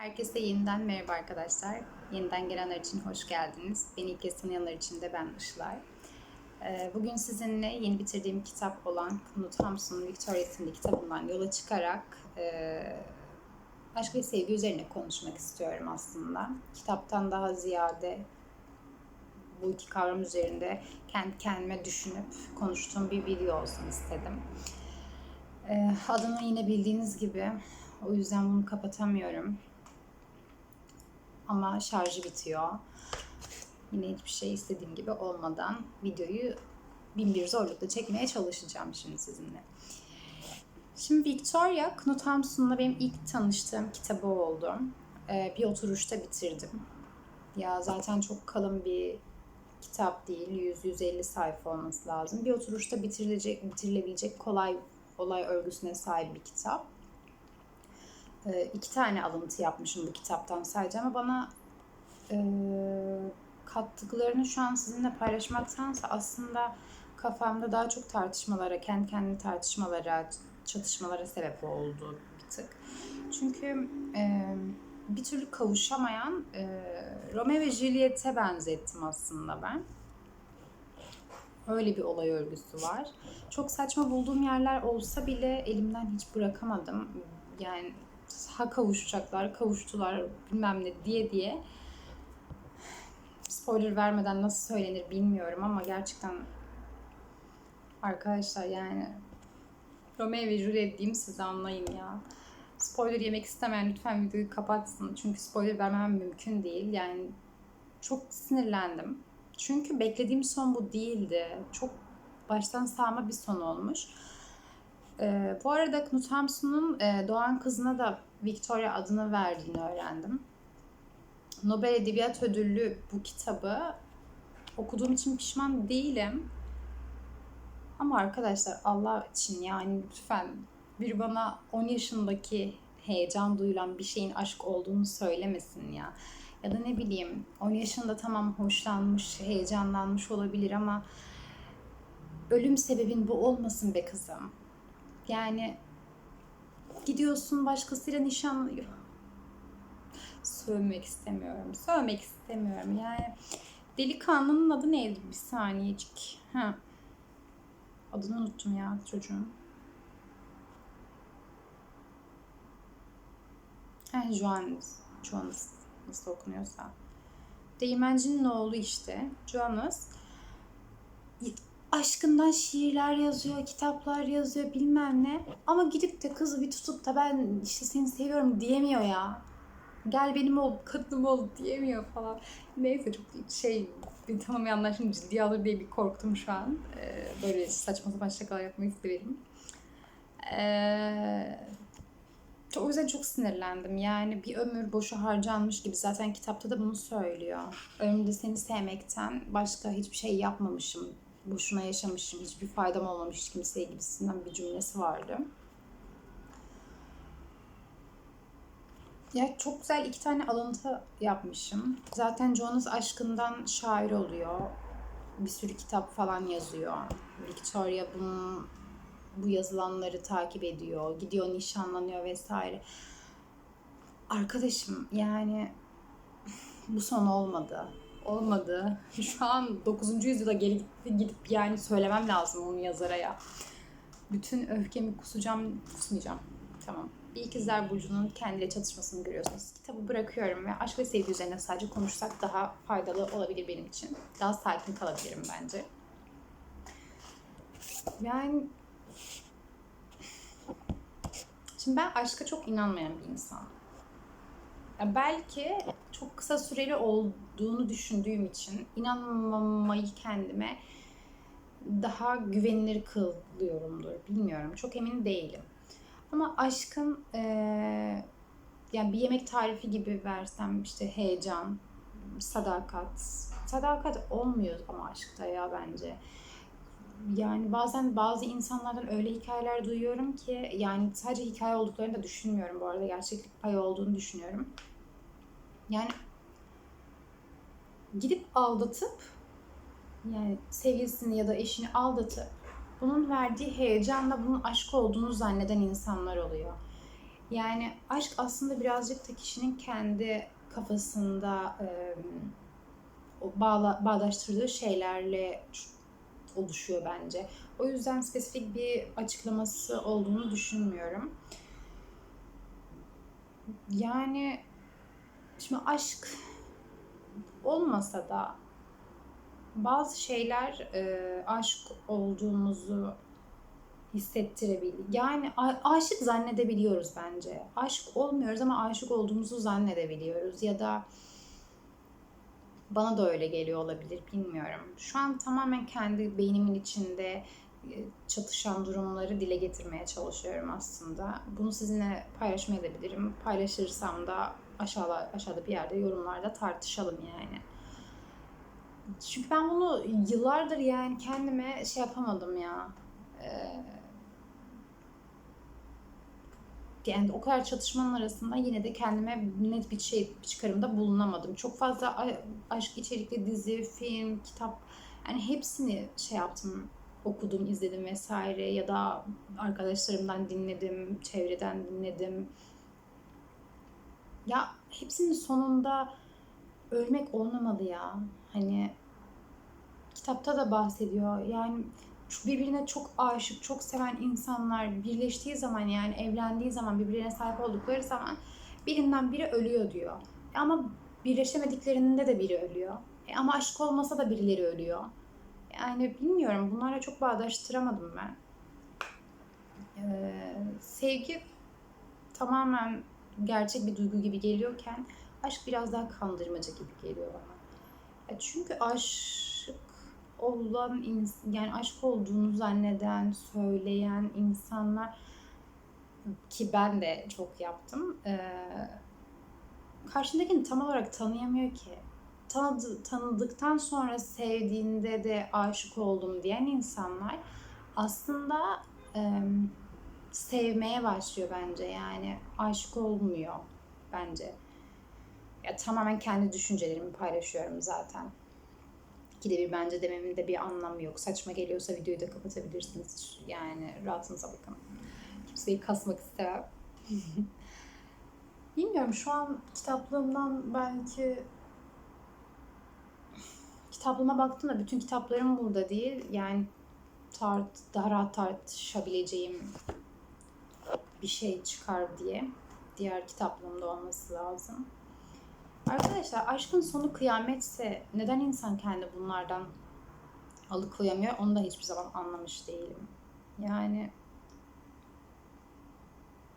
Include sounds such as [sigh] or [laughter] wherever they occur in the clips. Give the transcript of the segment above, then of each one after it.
Herkese yeniden merhaba arkadaşlar. Yeniden gelenler için hoş geldiniz. Beni ilk kez tanıyanlar için de ben Işılay. Ee, Bugün sizinle yeni bitirdiğim kitap olan Knut Hamsun'un Victoria isimli kitabından yola çıkarak e, aşk ve sevgi üzerine konuşmak istiyorum aslında. Kitaptan daha ziyade bu iki kavram üzerinde kendi kendime düşünüp konuştuğum bir video olsun istedim. Ee, Adını yine bildiğiniz gibi o yüzden bunu kapatamıyorum. Ama şarjı bitiyor. Yine hiçbir şey istediğim gibi olmadan videoyu bin bir zorlukla çekmeye çalışacağım şimdi sizinle. Şimdi Victoria, Knut Hamsun'la benim ilk tanıştığım kitabı oldu. Ee, bir oturuşta bitirdim. Ya zaten çok kalın bir kitap değil. 100-150 sayfa olması lazım. Bir oturuşta bitirilecek, bitirilebilecek kolay olay örgüsüne sahip bir kitap. Ee, iki tane alıntı yapmışım bu kitaptan sadece ama bana e, kattıklarını şu an sizinle paylaşmaktansa aslında kafamda daha çok tartışmalara, kendi kendine tartışmalara, çatışmalara sebep oldu bir tık. Çünkü e, bir türlü kavuşamayan e, Romeo ve Juliet'e benzettim aslında ben. Öyle bir olay örgüsü var. Çok saçma bulduğum yerler olsa bile elimden hiç bırakamadım. Yani ha kavuşacaklar, kavuştular bilmem ne diye diye. Spoiler vermeden nasıl söylenir bilmiyorum ama gerçekten arkadaşlar yani Romeo ve Juliet diyeyim siz anlayın ya. Spoiler yemek istemeyen lütfen videoyu kapatsın. Çünkü spoiler vermem mümkün değil. Yani çok sinirlendim. Çünkü beklediğim son bu değildi. Çok baştan sağma bir son olmuş. Ee, bu arada Knut Hamsun'un e, doğan kızına da Victoria adını verdiğini öğrendim. Nobel Edebiyat Ödüllü bu kitabı okuduğum için pişman değilim. Ama arkadaşlar Allah için yani lütfen bir bana 10 yaşındaki heyecan duyulan bir şeyin aşk olduğunu söylemesin ya. Ya da ne bileyim 10 yaşında tamam hoşlanmış, heyecanlanmış olabilir ama ölüm sebebin bu olmasın be kızım. Yani gidiyorsun başkasıyla nişanlıyor. Sövmek istemiyorum. Sövmek istemiyorum. Yani delikanlının adı neydi? Bir saniyecik. Ha. Adını unuttum ya çocuğun. Ha, Johannes. Johannes. Nasıl okunuyorsa. Değirmencinin oğlu işte. Johannes aşkından şiirler yazıyor, kitaplar yazıyor bilmem ne. Ama gidip de kızı bir tutup da ben işte seni seviyorum diyemiyor ya. Gel benim ol, kadınım ol diyemiyor falan. Neyse çok şey beni tanımayanlar şimdi ciddiye alır diye bir korktum şu an. Ee, böyle saçma sapan şakalar yapmayı severim. Ee, o yüzden çok sinirlendim. Yani bir ömür boşu harcanmış gibi. Zaten kitapta da bunu söylüyor. Ömrümde seni sevmekten başka hiçbir şey yapmamışım boşuna yaşamışım, hiçbir faydam olmamış hiç kimseye gibisinden bir cümlesi vardı. Ya çok güzel iki tane alıntı yapmışım. Zaten Jonas aşkından şair oluyor. Bir sürü kitap falan yazıyor. Victoria bunun bu yazılanları takip ediyor. Gidiyor nişanlanıyor vesaire. Arkadaşım yani [laughs] bu son olmadı olmadı. Şu an 9. yüzyıla geri gitti, gidip yani söylemem lazım onu yazara ya. Bütün öfkemi kusacağım, kusmayacağım. Tamam. Bir ikizler burcunun kendiyle çatışmasını görüyorsunuz. Kitabı bırakıyorum ve aşk ve sevgi üzerine sadece konuşsak daha faydalı olabilir benim için. Daha sakin kalabilirim bence. Yani Şimdi ben aşka çok inanmayan bir insanım. Belki çok kısa süreli olduğunu düşündüğüm için inanmamayı kendime daha güvenilir kılıyorumdur. Bilmiyorum. Çok emin değilim. Ama aşkın e, yani bir yemek tarifi gibi versem işte heyecan, sadakat. Sadakat olmuyor ama aşkta ya bence. Yani bazen bazı insanlardan öyle hikayeler duyuyorum ki yani sadece hikaye olduklarını da düşünmüyorum bu arada. Gerçeklik payı olduğunu düşünüyorum. Yani gidip aldatıp yani sevgilisini ya da eşini aldatıp bunun verdiği heyecanla bunun aşk olduğunu zanneden insanlar oluyor. Yani aşk aslında birazcık da kişinin kendi kafasında e, bağla, bağdaştırdığı şeylerle oluşuyor bence. O yüzden spesifik bir açıklaması olduğunu düşünmüyorum. Yani şimdi aşk olmasa da bazı şeyler e, aşk olduğumuzu hissettirebilir. Yani aşık zannedebiliyoruz bence. Aşık olmuyoruz ama aşık olduğumuzu zannedebiliyoruz ya da bana da öyle geliyor olabilir bilmiyorum. Şu an tamamen kendi beynimin içinde e, çatışan durumları dile getirmeye çalışıyorum aslında. Bunu sizinle paylaşmayabilirim. Paylaşırsam da aşağıda, aşağıda bir yerde yorumlarda tartışalım yani. Çünkü ben bunu yıllardır yani kendime şey yapamadım ya. Ee, yani o kadar çatışmanın arasında yine de kendime net bir şey bir çıkarımda bulunamadım. Çok fazla aşk içerikli dizi, film, kitap yani hepsini şey yaptım, okudum, izledim vesaire ya da arkadaşlarımdan dinledim, çevreden dinledim. Ya hepsinin sonunda ölmek olmamalı ya. Hani kitapta da bahsediyor. Yani birbirine çok aşık, çok seven insanlar birleştiği zaman yani evlendiği zaman birbirine sahip oldukları zaman birinden biri ölüyor diyor. E ama birleşemediklerinde de biri ölüyor. E ama aşk olmasa da birileri ölüyor. Yani bilmiyorum bunlarla çok bağdaştıramadım ben. Ee, sevgi tamamen gerçek bir duygu gibi geliyorken aşk biraz daha kandırmacı gibi geliyor bana. Ya çünkü aşık olan yani aşk olduğunu zanneden, söyleyen insanlar ki ben de çok yaptım. Ee, karşındakini tam olarak tanıyamıyor ki. Tanıdı, tanıdıktan sonra sevdiğinde de aşık oldum diyen insanlar aslında e, sevmeye başlıyor bence yani aşık olmuyor bence. Ya tamamen kendi düşüncelerimi paylaşıyorum zaten. İkide bir bence dememin de bir anlamı yok. Saçma geliyorsa videoyu da kapatabilirsiniz. Yani rahatınıza bakın. Kimseyi kasmak istemem. [laughs] Bilmiyorum şu an kitaplığımdan belki kitaplığıma baktım da bütün kitaplarım burada değil. Yani tart, daha rahat tartışabileceğim bir şey çıkar diye. Diğer kitaplığımda olması lazım. Arkadaşlar aşkın sonu kıyametse neden insan kendi bunlardan alıkoyamıyor onu da hiçbir zaman anlamış değilim. Yani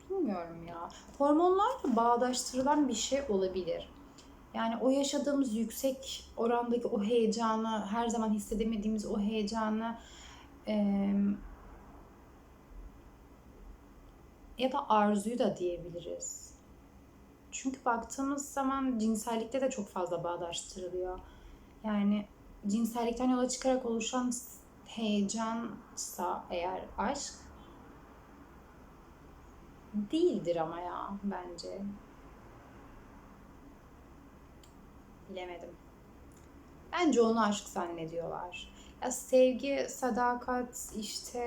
bilmiyorum ya. Hormonlarla bağdaştırılan bir şey olabilir. Yani o yaşadığımız yüksek orandaki o heyecanı, her zaman hissedemediğimiz o heyecanı eee, ya da arzuyu da diyebiliriz. Çünkü baktığımız zaman cinsellikte de çok fazla bağdaştırılıyor. Yani cinsellikten yola çıkarak oluşan heyecansa eğer aşk değildir ama ya bence. Bilemedim. Bence onu aşk zannediyorlar. Ya sevgi, sadakat, işte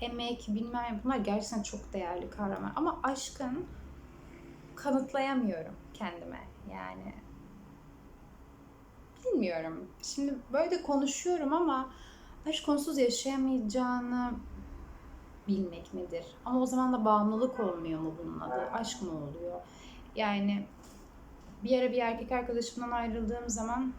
emek, bilmem bunlar gerçekten çok değerli kavramlar. Ama aşkın kanıtlayamıyorum kendime yani. Bilmiyorum. Şimdi böyle konuşuyorum ama aşk onsuz yaşayamayacağını bilmek nedir? Ama o zaman da bağımlılık olmuyor mu bunun adı? Aşk mı oluyor? Yani bir ara bir erkek arkadaşımdan ayrıldığım zaman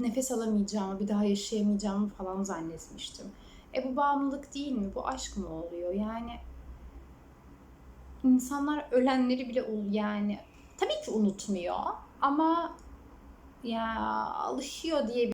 nefes alamayacağımı, bir daha yaşayamayacağımı falan zannetmiştim. E bu bağımlılık değil mi? Bu aşk mı oluyor? Yani insanlar ölenleri bile yani tabii ki unutmuyor ama ya alışıyor diye